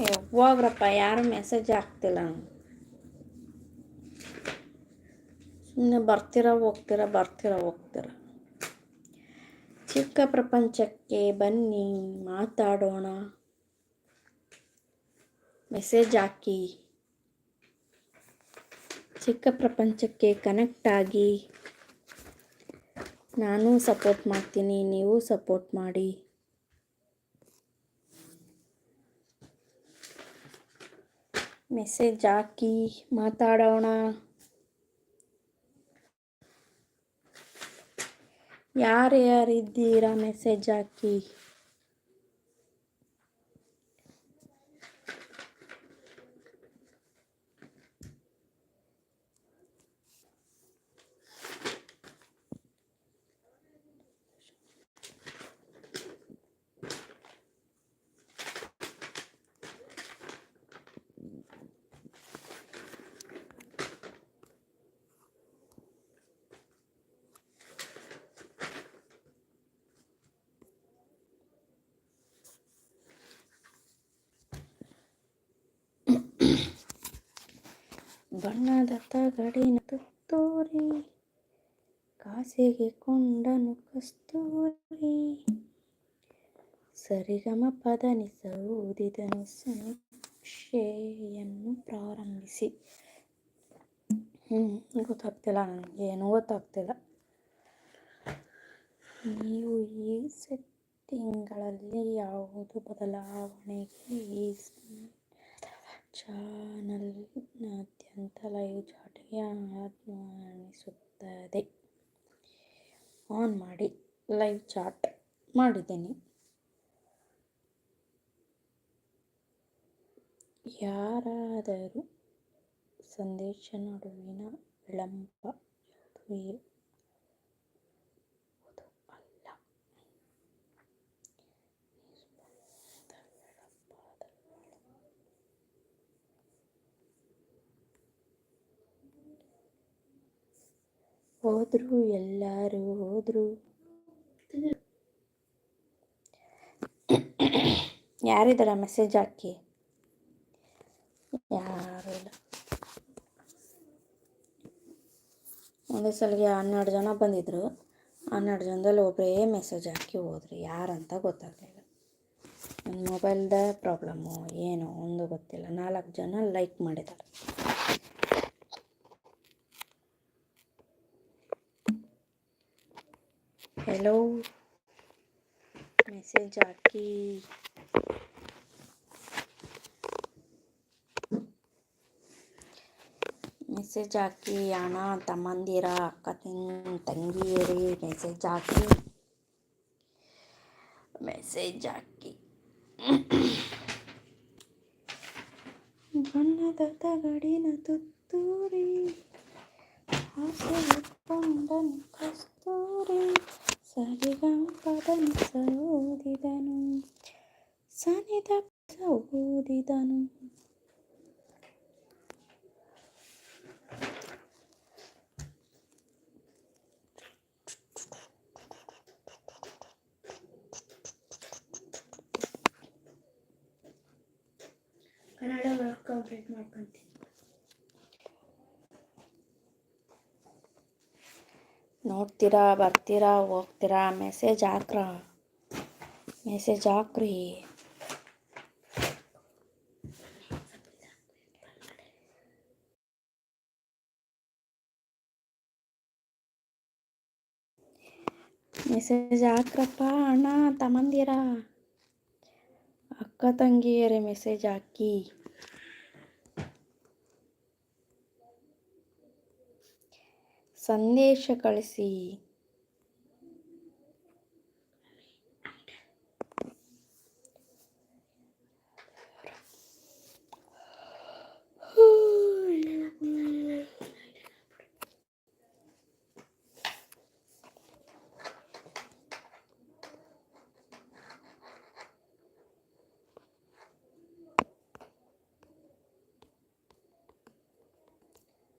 ಹೋಗ್ರಪ್ಪ, ಯಾರು ಮೆಸೇಜ್ ಹಾಕ್ತಿಲ್ಲ ಸುಮ್ಮನೆ ಬರ್ತೀರ, ಹೋಗ್ತೀರ ಬರ್ತೀರ, ಹೋಗ್ತೀರ. ಚಿಕ್ಕ ಪ್ರಪಂಚಕ್ಕೆ ಬನ್ನಿ, ಮಾತಾಡೋಣ. ಮೆಸೇಜ್ ಹಾಕಿ. ಚಿಕ್ಕ ಪ್ರಪಂಚಕ್ಕೆ ಕನೆಕ್ಟ್ ಆಗಿ. ನಾನು ಸಪೋರ್ಟ್ ಮಾಡ್ತೀನಿ, ನೀವು ಸಪೋರ್ಟ್ ಮಾಡಿ. ಮೆಸೇಜ್ ಹಾಕಿ ಮಾತಾಡೋಣ ಯಾರು ಯಾರಿದ್ದೀರಾ ಮೆಸೇಜ್ ಹಾಕಿ ಬಣ್ಣದ ತಗಡಿನ ತುತ್ತೂರಿ, ಕಾಸಿಗೆ ಕೊಂಡನು ಕಸ್ತೂರಿ. ಸರಿಗಮ ಪದನಿಸ ಊದಿದನು ಸಮೀಕ್ಷೆಯನ್ನು ಪ್ರಾರಂಭಿಸಿ. ಹ್ಞೂ ಗೊತ್ತಾಗ್ತಿಲ್ಲ ನನಗೆ, ಏನೂ ಗೊತ್ತಾಗ್ತಿಲ್ಲ. ನೀವು ಈ ಸೆಟ್ಟಿಂಗ್ಗಳಲ್ಲಿ ಯಾವುದು ಬದಲಾವಣೆಗೆ ಈ ಚಾನಲ್ನಾದ್ಯಂತ ಲೈವ್ ಚಾಟ್ಗೆ ಆಹ್ವಾನಿಸುತ್ತದೆ ಆನ್ ಮಾಡಿ ಲೈವ್ ಚಾಟ್ ಮಾಡಿದ್ದೀನಿ. ಯಾರಾದರೂ ಸಂದೇಶ ನಡುವಿನ ವಿಳಂಬ ಹೋದ್ರು, ಎಲ್ಲರೂ ಹೋದ್ರು. ಯಾರಿದಾರ ಮೆಸೇಜ್ ಹಾಕಿ? ಯಾರು ಇಲ್ಲ. ಒಂದೇ ಸಲಿಗೆ ಹನ್ನೆರಡು ಜನ ಬಂದಿದ್ರು. ಹನ್ನೆರಡು ಜನದಲ್ಲಿ ಒಬ್ಬರೇ ಮೆಸೇಜ್ ಹಾಕಿ ಹೋದ್ರು. ಯಾರಂತ ಗೊತ್ತಾಗಲಿಲ್ಲ. ನನ್ನ ಮೊಬೈಲ್ದ ಪ್ರಾಬ್ಲಮ್ಮು ಏನು, ಒಂದು ಗೊತ್ತಿಲ್ಲ. ನಾಲ್ಕು ಜನ ಲೈಕ್ ಮಾಡಿದ್ದಾರೆ ಹೆಲೋ ಮೆಸೇಜ್ ಹಾಕಿ ಮೆಸೇಜ್ ಹಾಕಿ ಅಣ್ಣ ತಮ್ಮಂದಿರ ಅಕ್ಕ ತಂಗ್ ತಂಗಿಯರಿ ಮೆಸೇಜ್ ಹಾಕಿ ಮೆಸೇಜ್ ಹಾಕಿ ಬಣ್ಣದ ತಗಡಿನ ತುತ್ತೂರಿ ಆಸೆ ಕೊಂಡನು ಕಸ್ತೂರಿ ಸರಿಗಂಪದನು ಓದಿದನು ಸನಿದ ಓದಿದನು ಕನ್ನಡ ವರ್ಕ್ ಕಂಪ್ಲೀಟ್ ಮಾಡ್ಕೊಂತೀನಿ ನೋಡ್ತೀರಾ ಬರ್ತೀರಾ ಹೋಗ್ತೀರಾ ಮೆಸೇಜ್ ಹಾಕ್ರ ಮೆಸೇಜ್ ಹಾಕ್ರಿ ಮೆಸೇಜ್ ಹಾಕ್ರಪ್ಪ ಅಣ್ಣ ತಮ್ಮಂದಿರ ಅಕ್ಕ ತಂಗಿಯರೇ ಮೆಸೇಜ್ ಹಾಕಿ ಸಂದೇಶ ಕಳಿಸಿ.